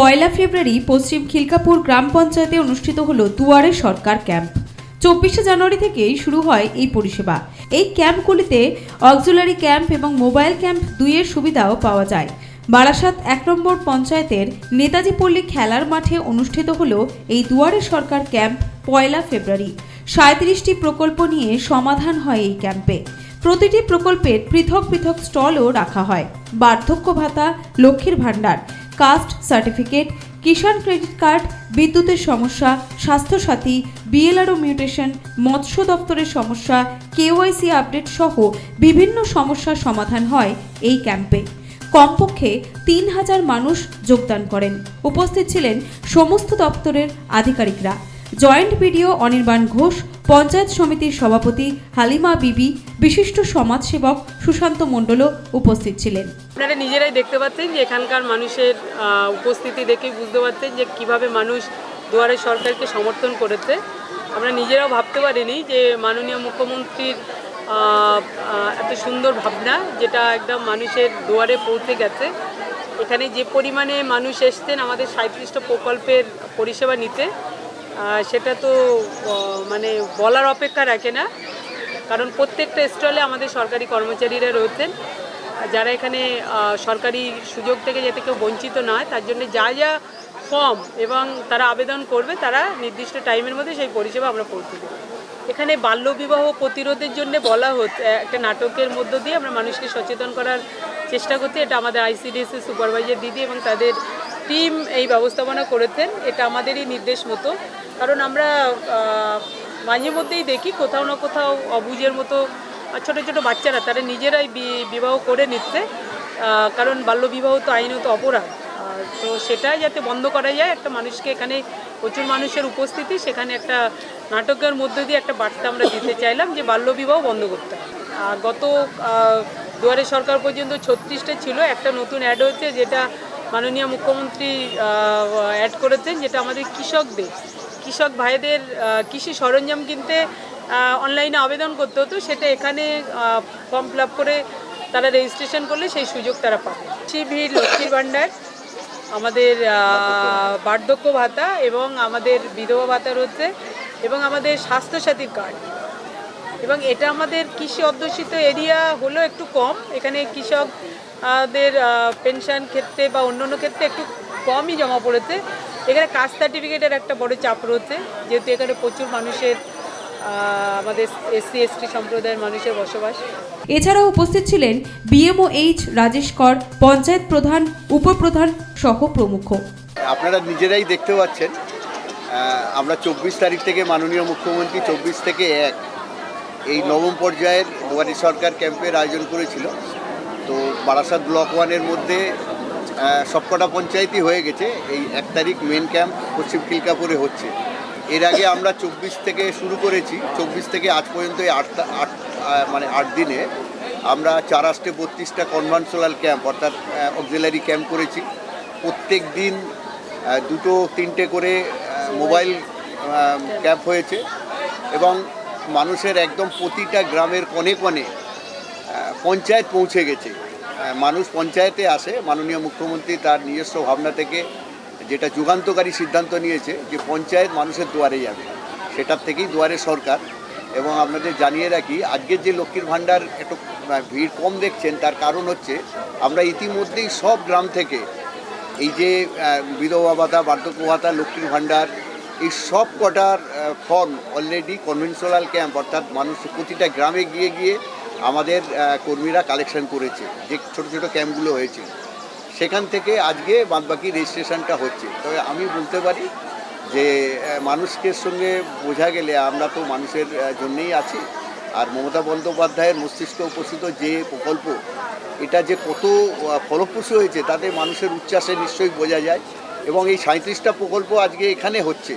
পয়লা ফেব্রুয়ারি পশ্চিম খিলকাপুর গ্রাম পঞ্চায়েতে অনুষ্ঠিত হলো দুয়ারে সরকার ক্যাম্প। চব্বিশে জানুয়ারি থেকেই শুরু হয় এই পরিষেবা। এই ক্যাম্পগুলিতে অক্সুলারি ক্যাম্প এবং মোবাইল ক্যাম্প দুইয়ের সুবিধাও পাওয়া যায়। বারাসাত এক নম্বর পঞ্চায়েতের নেতাজি পল্লী খেলার মাঠে অনুষ্ঠিত হলো এই দুয়ারে সরকার ক্যাম্প পয়লা ফেব্রুয়ারি। সাঁত্রিশটি প্রকল্প নিয়ে সমাধান হয় এই ক্যাম্পে। প্রতিটি প্রকল্পের পৃথক পৃথক স্টলও রাখা হয়। বার্ধক্য ভাতা, লক্ষ্মীর ভাণ্ডার caste certificate, Kisan credit card, বিদ্যুতের সমস্যা, স্বাস্থ্যসাথী, বিএলআরও মিউটেশন, মৎস্য দপ্তরের সমস্যা, কেওয়াইসি আপডেট সহ বিভিন্ন সমস্যার সমাধান হয় এই ক্যাম্পে। কমপক্ষে তিন হাজার মানুষ যোগদান করেন। উপস্থিত ছিলেন সমস্ত দপ্তরের আধিকারিকরা। জয়েন্ট বিডিও অনির্বাণ ঘোষ, পঞ্চায়েত সমিতির সভাপতি হালিমা বিবি, বিশিষ্ট সমাজসেবক সুশান্ত মণ্ডলও উপস্থিত ছিলেন। আপনারা নিজেরাই দেখতে পাচ্ছেন যে এখানকার মানুষের উপস্থিতি দেখেই বুঝতে পারছেন যে কীভাবে মানুষ দুয়ারে সরকারকে সমর্থন করেছে। আমরা নিজেরাও ভাবতে পারিনি যে মাননীয় মুখ্যমন্ত্রীর এত সুন্দর ভাবনা যেটা একদম মানুষের দুয়ারে পৌঁছে গেছে। এখানে যে পরিমাণে মানুষ এসছেন আমাদের সাঁত্রিশটা প্রকল্পের পরিষেবা নিতে সেটা তো মানে বলার অপেক্ষা রাখে না। কারণ প্রত্যেকটা স্টলে আমাদের সরকারি কর্মচারীরা রয়েছেন। যারা এখানে সরকারি সুযোগ থেকে যাতে কেউ বঞ্চিত না তার জন্য যা যা ফর্ম এবং তারা আবেদন করবে, তারা নির্দিষ্ট টাইমের মধ্যে সেই পরিষেবা আমরা পৌঁছে দেবো। এখানে বাল্যবিবাহ প্রতিরোধের জন্য বলা হচ্ছে একটা নাটকের মধ্য দিয়ে আমরা মানুষকে সচেতন করার চেষ্টা করছি। এটা আমাদের আইসিডিএসের সুপারভাইজার দিদি এবং তাদের টিম এই ব্যবস্থাপনা করেছেন, এটা আমাদেরই নির্দেশ মতো। কারণ আমরা মাঝে মধ্যেই দেখি কোথাও না কোথাও অবুঝের মতো ছোটো ছোটো বাচ্চারা, তারা নিজেরাই বিবাহ করে নিচ্ছে। কারণ বাল্যবিবাহ তো আইনত অপরাধ। তো সেটা যাতে বন্ধ করা যায়, একটা মানুষকে এখানে প্রচুর মানুষের উপস্থিতি, সেখানে একটা নাটকের মধ্য দিয়ে একটা বার্তা আমরা দিতে চাইলাম যে বাল্যবিবাহ বন্ধ করতে গত দুয়ারে সরকার পর্যন্ত ছত্রিশটা ছিল, একটা নতুন অ্যাড হচ্ছে যেটা মাননীয় মুখ্যমন্ত্রী অ্যাড করেছেন, যেটা আমাদের কৃষকদের, কৃষক ভাইদের কৃষি সরঞ্জাম কিনতে অনলাইনে আবেদন করতে হতো, সেটা এখানে ফর্ম ফিল করে তারা রেজিস্ট্রেশন করলে সেই সুযোগ তারা পাবে। ভিড়, লক্ষ্মীর ভাণ্ডার, আমাদের বার্ধক্য ভাতা এবং আমাদের বিধবা ভাতা রয়েছে এবং আমাদের স্বাস্থ্যসাথীর কার্ড এবং এটা আমাদের কৃষি অধ্যুষিত এরিয়া হলেও একটু কম, এখানে কৃষকদের পেনশন ক্ষেত্রে বা অন্যান্য ক্ষেত্রে একটু কমই জমা পড়েছে। এখানে কাস্ট সার্টিফিকেটের একটা বড় চাপ রয়েছে। যেহেতু এখানে প্রচুর মানুষের আমাদের এসসি এসটি সম্প্রদায়ের মানুষের বসবাস। এছাড়াও উপস্থিত ছিলেন বিএমও এইচ রাজেশ কর পঞ্চায়েত প্রধান উপপ্রধান সহ প্রমুখ। আপনারা নিজেরাই দেখতে পাচ্ছেন আমরা চব্বিশ তারিখ থেকে মাননীয় মুখ্যমন্ত্রী চব্বিশ থেকে এক এই নবম পর্যায়ের দুয়ারি সরকার ক্যাম্পের আয়োজন করেছিল। তো বারাসাত ব্লক ওয়ানের মধ্যে সবকটা পঞ্চায়েতই হয়ে গেছে। এই এক তারিখ মেন ক্যাম্প পশ্চিম খিলকাপুরে হচ্ছে। এর আগে আমরা চব্বিশ থেকে শুরু করেছি। চব্বিশ থেকে আজ পর্যন্ত এই আটটা আট মানে আট দিনে আমরা চার আসতে বত্রিশটা কনভেনশনাল ক্যাম্প অর্থাৎ অক্সিলারি ক্যাম্প করেছি। প্রত্যেক দিন দুটো তিনটে করে মোবাইল ক্যাম্প হয়েছে। এবং মানুষের একদম প্রতিটা গ্রামের কোণে আহ, পঞ্চায়েত পৌঁছে গেছে। মানুষ পঞ্চায়েতে আসে। মাননীয় মুখ্যমন্ত্রী তার নিজস্ব ভাবনা থেকে যেটা যুগান্তকারী সিদ্ধান্ত নিয়েছে যে পঞ্চায়েত মানুষের দুয়ারে যাবে। সেটার থেকেই দুয়ারে সরকার। এবং আপনাদের জানিয়ে রাখি, আজকের যে লক্ষ্মীর ভাণ্ডার একটু ভিড় কম দেখছেন, তার কারণ হচ্ছে আমরা ইতিমধ্যেই সব গ্রাম থেকে এই যে বিধবা ভাতা, বার্ধক্য ভাতা, লক্ষ্মীর ভাণ্ডার এই সব কটার ফর্ম অলরেডি কনভেনশনাল ক্যাম্প অর্থাৎ মানুষ প্রতিটা গ্রামে গিয়ে গিয়ে আমাদের কর্মীরা কালেকশন করেছে, যে ছোট ছোট ক্যাম্পগুলো হয়েছে। সেখান থেকে আজকে বাদবাকি রেজিস্ট্রেশনটা হচ্ছে। তবে আমি বলতে পারি যে মানুষকে সঙ্গে বোঝা গেলে আমরা তো মানুষের জন্যেই আছি। আর মমতা বন্দ্যোপাধ্যায়ের মস্তিষ্কে উপস্থিত যে প্রকল্প, এটা যে কত ফলপ্রসূ হয়েছে, তাতে মানুষের উচ্ছ্বাসে নিশ্চয়ই বোঝা যায়। এবং এই সাঁত্রিশটা প্রকল্প আজকে এখানে হচ্ছে।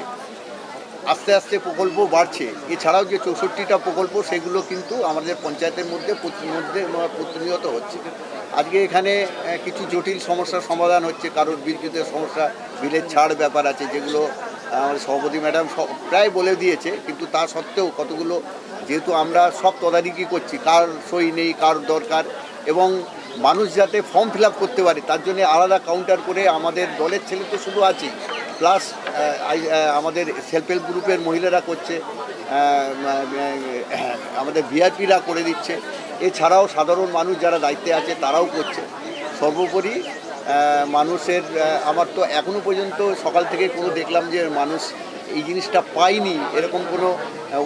আস্তে আস্তে প্রকল্প বাড়ছে। এছাড়াও যে চৌষট্টিটা প্রকল্প, সেগুলো কিন্তু আমাদের পঞ্চায়েতের মধ্যে মধ্যে প্রতিনিয়ত হচ্ছে। আজকে এখানে কিছু জটিল সমস্যার সমাধান হচ্ছে। কারোর বিদ্যুতের সমস্যা, বিলের ছাড় ব্যাপার আছে, যেগুলো আমাদের সভাপতি ম্যাডাম প্রায় বলে দিয়েছে। কিন্তু তা সত্ত্বেও কতগুলো, যেহেতু আমরা সব তদারকি করছি, কার সই নেই, কার দরকার, এবং মানুষ যাতে ফর্ম ফিল করতে পারে, তার জন্য আলাদা কাউন্টার করে আমাদের দলের ছেলে তো শুধু আছেই প্লাস আমাদের সেলফ হেল্প গ্রুপের মহিলারা করছে আমাদের ভিআইপিরা করে দিচ্ছে। এছাড়াও সাধারণ মানুষ যারা দায়িত্বে আছে, তারাও করছে। সর্বোপরি মানুষের আমার তো এখনও পর্যন্ত সকাল থেকে কোনো দেখলাম যে মানুষ এই জিনিসটা পাইনি, এরকম কোনো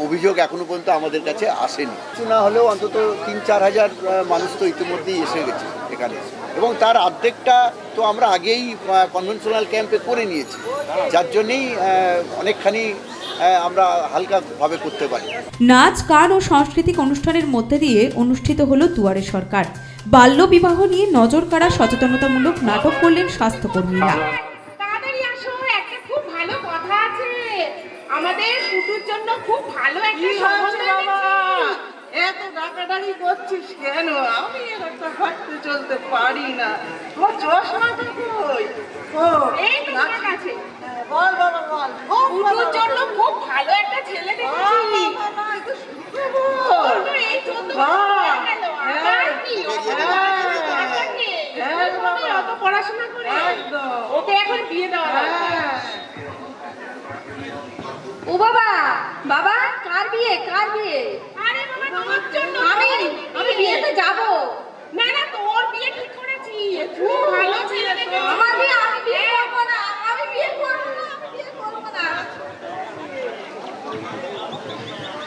অভিযোগ এখনও পর্যন্ত আমাদের কাছে আসেনি। কিছু না হলেও অন্তত তিন চার হাজার মানুষ তো ইতিমধ্যেই এসে গেছে এখানে। এবং তার অর্ধেকটা তো আমরা আগেই কনভেনশনাল ক্যাম্পে করে নিয়েছি। যার জন্যেই অনেকখানি আমরা হালকাভাবে করতে পারি। নাচ, গান ও সাংস্কৃতিক অনুষ্ঠানের মধ্যে দিয়ে অনুষ্ঠিত হলো দুয়ারে সরকার। বাল্য বিবাহ নিয়ে নজর কাড়া সচেতনতামূলক নাটক করলেন স্বাস্থ্যকর্মীরা। খুব ভালো একটা এত ডাকাডাকি করছিস কেন? আমি একটা হাঁটতে চলতে পারি না। তোমার চশমাটা কই? ও এই তোমার কাছে বল বাবা বল খুব ভালো জন্য খুব ভালো একটা ছেলে দেখেছি। এই চোদ্দ হয়ে হ্যাঁ, হ্যাঁ, পড়াশোনা করে? হ্যাঁ। ওকে এখন বিয়ে দেওয়া। হ্যাঁ। বাবা বাবা কার বিয়ে কার বিয়ে? আরে বাবা তোমার জন্য আমি আমি বিয়েতে যাব না না তোর বিয়ে ঠিক করেছি খুব ভালো ছেলে দেখে আমার বিয়ে আমি বিয়ে করব না আমি বিয়ে করব না আমি বিয়ে করব না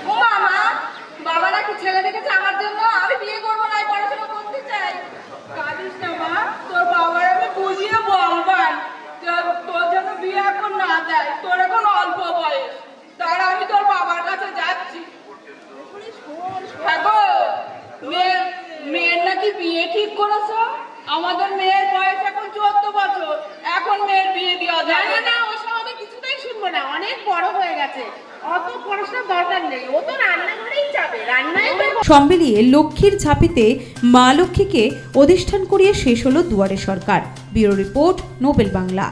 ও মামা বাবা নাকি ছেলে দেখেছে আমার জন্য আমি বিয়ে করব না আমি পড়াশোনা করতে চাই কাঁদিস না মা তোর বাবার আমি বুঝিয়ে বলবান যে তোর জন্য বিয়ে এখন না দেয় তোর এখন অল্প বয়স তার আমি তোর বাবার কাছে যাচ্ছি হ্যাঁ গো, মেয়ের মেয়ের নাকি বিয়ে ঠিক করেছ আমাদের মেয়ের বয়স এখন চোদ্দ বছর। এখন মেয়ের বিয়ে দেওয়া যায় না না ওসব আমি কিছুতেই শুনব না। অনেক বড় হয়ে গেছে। অত পড়াশোনার দরকার নেই। ও তো রান্নাঘরেই যাবে। রান্নায় সব মিলিয়ে লক্ষ্মীর ঝাঁপিতে মা লক্ষ্মীকে অধিষ্ঠান করিয়ে শেষ হলো Duare Sarkar. Bureau report Nobel Bangla.